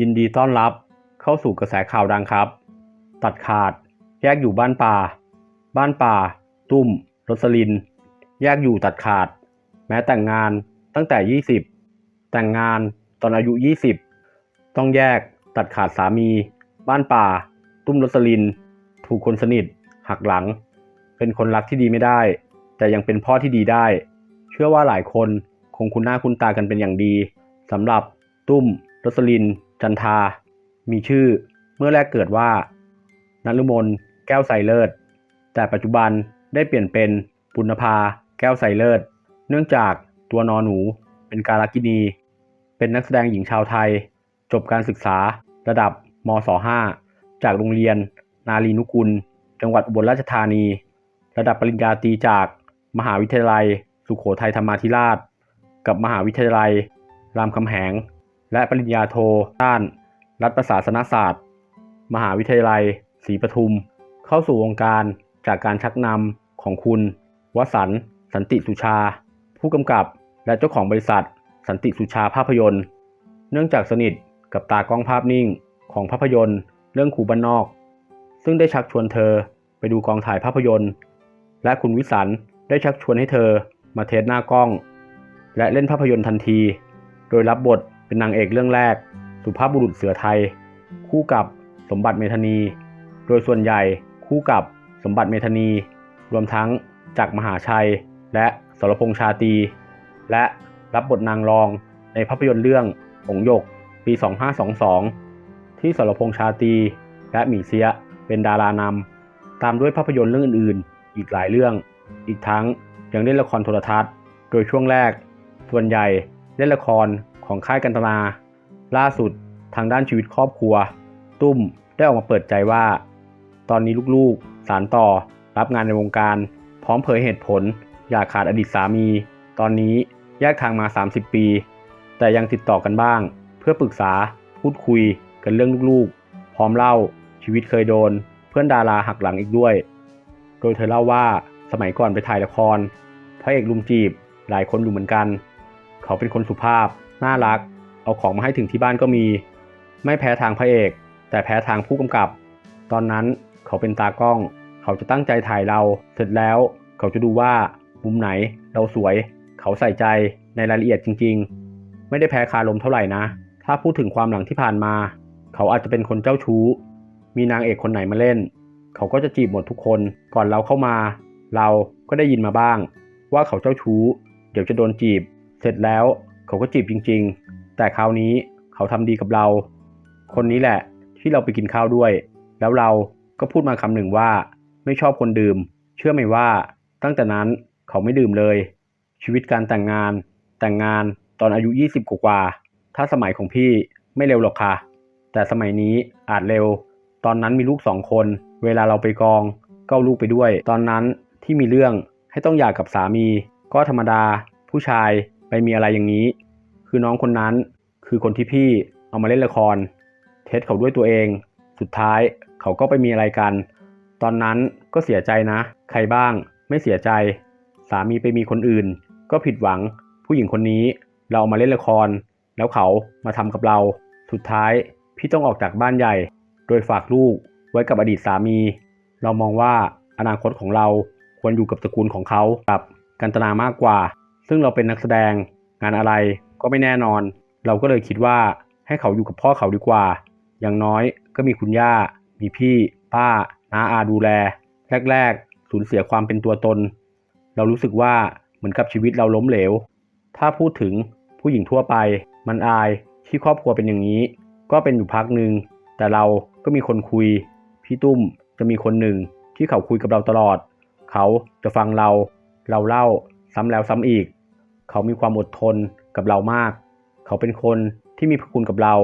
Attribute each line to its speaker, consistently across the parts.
Speaker 1: ยินดีต้อนรับเข้าสู่กระแสข่าวดังครับ ตัดขาด แยกอยู่บ้านป่า บ้านป่า ตุ้มรสลิน แยกอยู่ตัดขาด แม้แต่งงานตั้งแต่ 20 แต่งงานตอนอายุ 20 ต้องแยกตัดขาดสามี บ้านป่า ตุ้มรสลิน ถูกคนสนิท หักหลัง เป็นคนรักที่ดีไม่ได้ แต่ยังเป็นพ่อที่ดีได้ เชื่อว่าหลายคนคงคุ้นหน้าคุ้นตากันเป็นอย่างดีสำหรับตุ้มรสลิน จันทา มีชื่อเมื่อแรกเกิดว่านฤมลแก้วใสเลิศ แต่ปัจจุบันได้เปลี่ยนเป็นปุณภา แก้วใสเลิศ เนื่องจากตัวนอหนูเป็นการากินี เป็นนักแสดงหญิงชาวไทย จบการศึกษาระดับมศ .5 จากโรงเรียน นารีนุกุล จังหวัดอุบลราชธานี ระดับปริญญาตรีจาก มหาวิทยาลัย สุขโขทัยธรรมาธิราช กับมหาวิทยาลัย รามคำแหง และปริญญาโทด้าน รัฐประศาสนศาสตร์ มหาวิทยาลัยศรีปทุม เข้าสู่วงการจากการชักนำของคุณ วสันต์สันติสุชา ผู้กำกับและเจ้าของบริษัท สันติสุชาภาพยนตร์ เนื่องจากสนิทกับตากล้องภาพนิ่งของภาพยนตร์ เรื่องขู่บ้านนอก ซึ่งได้ชักชวนเธอไปดูกองถ่ายภาพยนตร์ และคุณวิสันต์ได้ชักชวนให้เธอมาเทสหน้ากล้อง และเล่นภาพยนตร์ทันที โดยรับบท เป็นนางเอกเรื่องแรก สุภาพบุรุษเสือไทย คู่กับสมบัติเมธานี โดยส่วนใหญ่คู่กับสมบัติเมธานี รวมทั้งจากรมหาชัย และสรพงษ์ชาตรีและรับบทนางรองในภาพยนตร์เรื่องหงส์หยก ปี 2522 ที่สรพงษ์ชาตรีและหมีเสียเป็นดารานำ ตามด้วยภาพยนตร์เรื่องอื่นๆ อีกหลายเรื่อง อีกทั้งยังเล่นละครโทรทัศน์ โดยช่วงแรก ส่วนใหญ่เล่นละคร ของค่ายกันตนา ล่าสุดทางด้านชีวิตครอบครัว ตุ้มได้ออกมาเปิดใจว่า ตอนนี้ลูกๆ สารต่อ รับงานในวงการ พร้อมเผยเหตุผล อยากขาดอดีตสามี ตอนนี้แยกทางมา 30 ปี แต่ยังติดต่อกันบ้าง เพื่อปรึกษาพูดคุยกันเรื่องลูกๆ พร้อมเล่าชีวิตเคยโดน เพื่อนดาราหักหลังอีกด้วย โดยเธอเล่าว่าสมัยก่อนไปถ่ายละครพระเอกลุมจีบหลายคนอยู่เหมือนกัน เขาเป็นคนสุภาพ น่ารัก เอาของมาให้ถึงที่บ้านก็มี ไม่แพ้ทางพระเอก แต่แพ้ทางผู้กำกับ ตอนนั้นเขาเป็นตากล้อง เขาจะตั้งใจถ่ายเรา เสร็จแล้ว เขาจะดูว่ามุมไหนเราสวย เขาใส่ใจในรายละเอียดจริง ๆ ไม่ได้แพ้คารมเท่าไหร่นะ ถ้าพูดถึงความหลังที่ผ่านมา เขาอาจจะเป็นคนเจ้าชู้ มีนางเอกคนไหนมาเล่น เขาก็จะจีบหมดทุกคน ก่อนเราเข้ามา เราก็ได้ยินมาบ้าง ว่าเขาเจ้าชู้ เดี๋ยวจะโดนจีบ เสร็จแล้ว เขาก็จีบจริง ๆ แต่คราวนี้เขาทำดีกับเรา คนนี้แหละที่เราไปกินข้าวด้วย แล้วเราก็พูดมาคำหนึ่งว่า ไม่ชอบคนดื่ม เชื่อไหมว่า ตั้งแต่นั้นเขาไม่ดื่มเลย ชีวิตการแต่งงาน แต่งงานตอนอายุ 20 กว่า ถ้าสมัยของพี่ไม่เร็วหรอกค่ะ แต่สมัยนี้อาจเร็ว ตอนนั้นมีลูกสองคน เวลาเราไปกองก็ลูกไปด้วย ตอนนั้นที่มีเรื่องให้ต้องหย่ากับสามี ก็ธรรมดา ผู้ชาย ไปมีอะไรอย่างนี้ คือน้องคนนั้นคือคนที่พี่เอามาเล่นละคร เทสเขาด้วยตัวเอง สุดท้ายเขาก็ไปมีอะไรกัน ตอนนั้นก็เสียใจนะ ใครบ้าง ไม่เสียใจ สามีไปมีคนอื่น ก็ผิดหวัง ผู้หญิงคนนี้เราเอามาเล่นละคร แล้วเขามาทำกับเรา สุดท้ายพี่ต้องออกจากบ้านใหญ่ โดยฝากลูกไว้กับอดีตสามี เรามองว่าอนาคตของเราควรอยู่กับตระกูลของเขากับกันตนามากกว่า ซึ่งเราเป็นนักแสดงงานอะไรก็ไม่แน่นอน เราก็เลยคิดว่าให้เขาอยู่กับพ่อเขาดีกว่า อย่างน้อยก็มีคุณย่า มีพี่ ป้า น้าอาดูแล แรกๆ สูญเสียความเป็นตัวตน เรารู้สึกว่าเหมือนกับชีวิตเราล้มเหลว ถ้าพูดถึงผู้หญิงทั่วไป มันอายที่ครอบครัวเป็นอย่างนี้ ก็เป็นอยู่พักหนึ่ง แต่เราก็มีคนคุย พี่ตุ้มจะมีคนหนึ่งที่เขาคุยกับเราตลอด เขาจะฟังเรา เราเล่าซ้ำแล้วซ้ำอีก เขามีความอดทนกับเรามาก เขาเป็นคนที่มีพระคุณกับเรา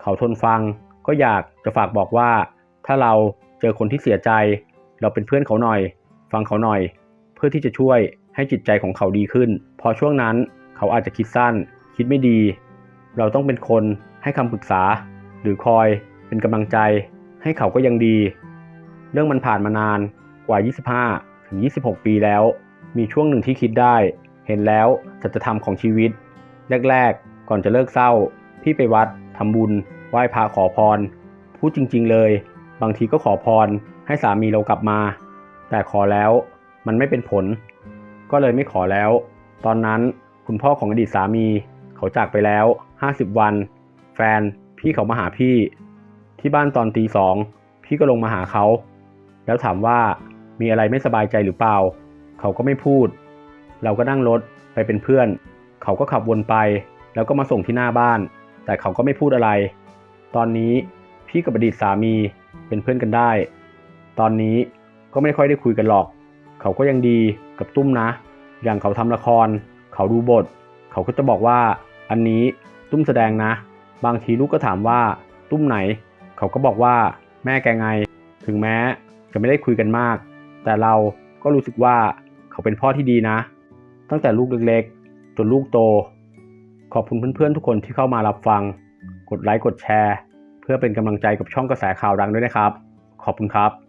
Speaker 1: เขาทนฟัง ก็อยากจะฝากบอกว่า ถ้าเราเจอคนที่เสียใจ เราเป็นเพื่อนเขาหน่อย ฟังเขาหน่อย เพื่อที่จะช่วยให้จิตใจของเขาดีขึ้น พอช่วงนั้นเขาอาจจะคิดสั้น คิดไม่ดี เราต้องเป็นคนให้คำปรึกษา หรือคอยเป็นกำลังใจ ให้เขาก็ยังดี เรื่องมันผ่านมานานกว่า 25 ถึง 26 ปีแล้ว มีช่วงหนึ่งที่คิดได้ เห็นแล้วสัจธรรมของชีวิต แรกๆ ก่อนจะเลิกเศร้า พี่ไปวัดทำบุญไหไหว้พระขอพร พูดจริงๆเลย บางทีก็ขอพร ให้สามีเรากลับมา แต่ขอแล้วมันไม่เป็นผล ก็เลยไม่ขอแล้ว ตอนนั้นคุณพ่อของอดีตสามีเขาจากไปแล้ว 50 วัน แฟนพี่เขามาหาพี่ ที่บ้านตอนตีสองพี่ก็ลงมาหาเขา แล้วถามว่ามีอะไรไม่สบายใจหรือเปล่า เขาก็ไม่พูด เราก็นั่งรถไปเป็นเพื่อน เขาก็ขับวนไป แล้วก็มาส่งที่หน้าบ้าน แต่เขาก็ไม่พูดอะไร ตอนนี้พี่กับอดีตสามีเป็นเพื่อนกันได้ ตอนนี้ก็ไม่ค่อยได้คุยกันหรอก เขาก็ยังดีกับตุ้มนะ อย่างเขาทำละคร เขาดูบท เขาก็จะบอกว่า อันนี้ตุ้มแสดงนะ บางทีลูกก็ถามว่า ตุ้มไหน เขาก็บอกว่าแม่แกไง ถึงแม้จะไม่ได้คุยกันมาก แต่เราก็รู้สึกว่าเขาเป็นพ่อที่ดีนะ ตั้งแต่ลูกเล็กๆ จนลูกโต ขอบคุณเพื่อนๆ ทุกคนที่เข้ามารับฟัง กดไลค์กดแชร์ เพื่อเป็นกำลังใจกับช่องกระแสข่าวดังด้วยนะครับ ขอบคุณครับ